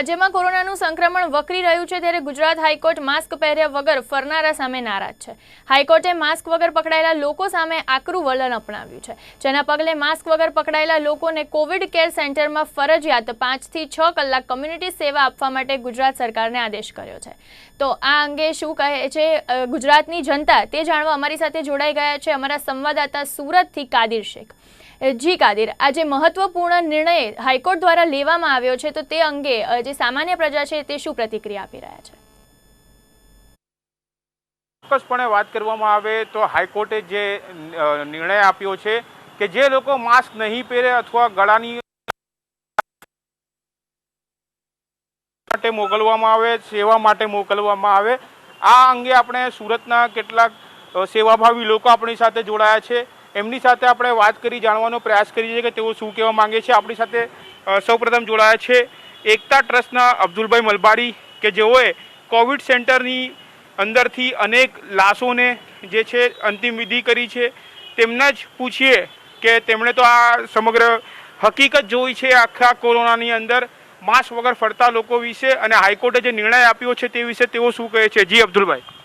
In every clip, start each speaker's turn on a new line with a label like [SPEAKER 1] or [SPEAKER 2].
[SPEAKER 1] રાજ્યમાં કોરોનાનું સંક્રમણ વકરી રહ્યું છે ત્યારે ગુજરાત હાઈકોર્ટ માસ્ક પહેર્યા વગર ફરનારા સામે નારાજ છે. હાઈકોર્ટે માસ્ક વગર પકડાયેલા લોકો સામે આકરું વલણ અપનાવ્યું છે. જેના પગલે માસ્ક વગર પકડાયેલા લોકોને કોવિડ કેર સેન્ટરમાં ફરજિયાત પાંચથી છ કલાક કમ્યુનિટી સેવા આપવા માટે ગુજરાત સરકારને આદેશ કર્યો છે. તો આ અંગે શું કહે છે ગુજરાતની જનતા તે જાણવા અમારી સાથે જોડાઈ ગયા છે. અમારા સંવાદદાતા સુરતથી કાદિર શેખ. જી કાદિર, આજે મહત્વપૂર્ણ નિર્ણય હાઈકોર્ટ દ્વારા લેવામાં આવ્યો છે, તો તે અંગે જે સામાન્ય પ્રજા છે, તે શું પ્રતિક્રિયા આપી રહ્યા છે?
[SPEAKER 2] ચોક્કસપણે વાત કરવામાં આવે તો હાઈકોર્ટે જે નિર્ણય આપ્યો છે કે જે લોકો માસ્ક નહીં પહેરે અથવા ગળાની માટે મોકલવામાં આવે, સેવા માટે મોકલવામાં આવે, આ અંગે આપણે સુરતના કેટલાક સેવાભાવી લોકો આપણી સાથે જોડાયા છે. એમની સાથે આપણે વાત કરી, જાણવાનો પ્રયાસ કરીએ છીએ કે તેઓ શું કહેવા માંગે છે. આપણી સાથે સૌપ્રથમ જોડાયા છે એકતા ટ્રસ્ટના અબ્દુલભાઈ મલબારી કે જેઓએ કોવિડ સેન્ટરની અંદરથી અનેક લાશોને જે છે અંતિમ વિધિ કરી છે. તેમના જ પૂછીએ કે તેમણે તો આ સમગ્ર હકીકત જોઈ છે આખા કોરોનાની અંદર. માસ્ક વગર ફરતા લોકો વિશે અને હાઈકોર્ટે જે નિર્ણય આપ્યો છે તે વિશે તેઓ શું કહે છે? જી, અબ્દુલભાઈ.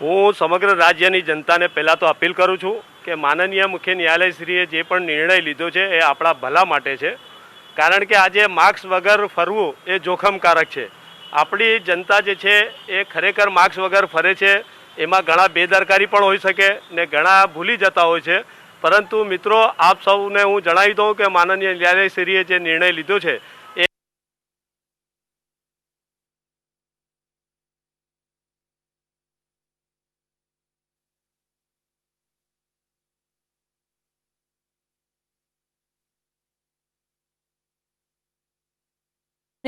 [SPEAKER 3] હું સમગ્ર રાજ્યની જનતાને પહેલાં તો અપીલ કરું છું કે માનનીય મુખ્ય ન્યાયાલયશ્રીએ જે પણ નિર્ણય લીધો છે એ આપણા ભલા માટે છે. કારણ કે આજે માસ્ક વગર ફરવું એ જોખમકારક છે. આપણી જનતા જે છે એ ખરેખર માસ્ક વગર ફરે છે. એમાં ઘણા બેદરકારી પણ હોઈ શકે ને ઘણા ભૂલી જતા હોય છે. પરંતુ મિત્રો, આપ સૌને હું જણાવી દઉં કે માનનીય ન્યાયાલયશ્રીએ જે નિર્ણય લીધો છે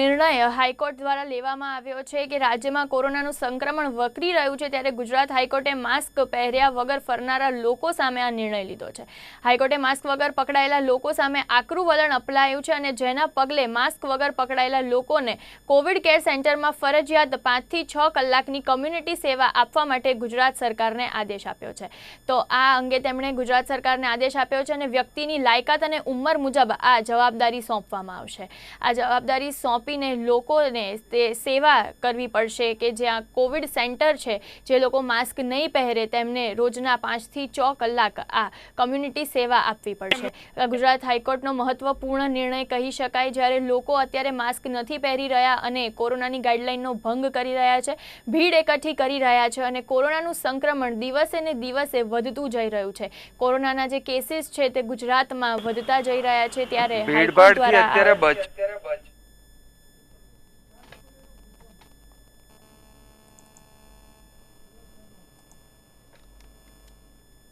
[SPEAKER 1] નિર્ણય હાઈકોર્ટ દ્વારા લેવામાં આવ્યો છે કે રાજ્યમાં કોરોનાનું સંક્રમણ વકરી રહ્યું છે ત્યારે ગુજરાત હાઈકોર્ટે માસ્ક પહેર્યા વગર ફરનારા લોકો સામે આ નિર્ણય લીધો છે. હાઈકોર્ટે માસ્ક વગર પકડાયેલા લોકો સામે આકરું વલણ અપનાયું છે અને જેના પગલે માસ્ક વગર પકડાયેલા લોકોને કોવિડ કેર સેન્ટરમાં ફરજિયાત પાંચથી છ કલાકની કમ્યુનિટી સેવા આપવા માટે ગુજરાત સરકારને આદેશ આપ્યો છે. તો આ અંગે તેમણે ગુજરાત સરકારને આદેશ આપ્યો છે અને વ્યક્તિની લાયકાત અને ઉંમર મુજબ આ જવાબદારી સોંપવામાં આવશે. આ જવાબદારી સોંપીને લોકોને તે સેવા કરવી પડશે કે જ્યાં કોવિડ સેન્ટર છે જે લોકો માસ્ક નહીં પહેરે તેમને રોજના પાંચથી છ કલાક આ કમ્યુનિટી સેવા આપવી પડશે. ગુજરાત હાઈકોર્ટનો મહત્વપૂર્ણ નિર્ણય કહી શકાય જ્યારે લોકો અત્યારે માસ્ક નથી પહેરી રહ્યા અને કોરોનાની ગાઈડલાઇનનો ભંગ કરી રહ્યા છે ભીડ એકઠી કરી રહ્યા છે અને કોરોનાનું સંક્રમણ દિવસે ને દિવસે વધતું જઈ રહ્યું છે. કોરોનાના જે કેસીસ છે તે ગુજરાતમાં વધતા જઈ રહ્યા છે ત્યારે
[SPEAKER 4] ભીડભાડથી અત્યારે બચ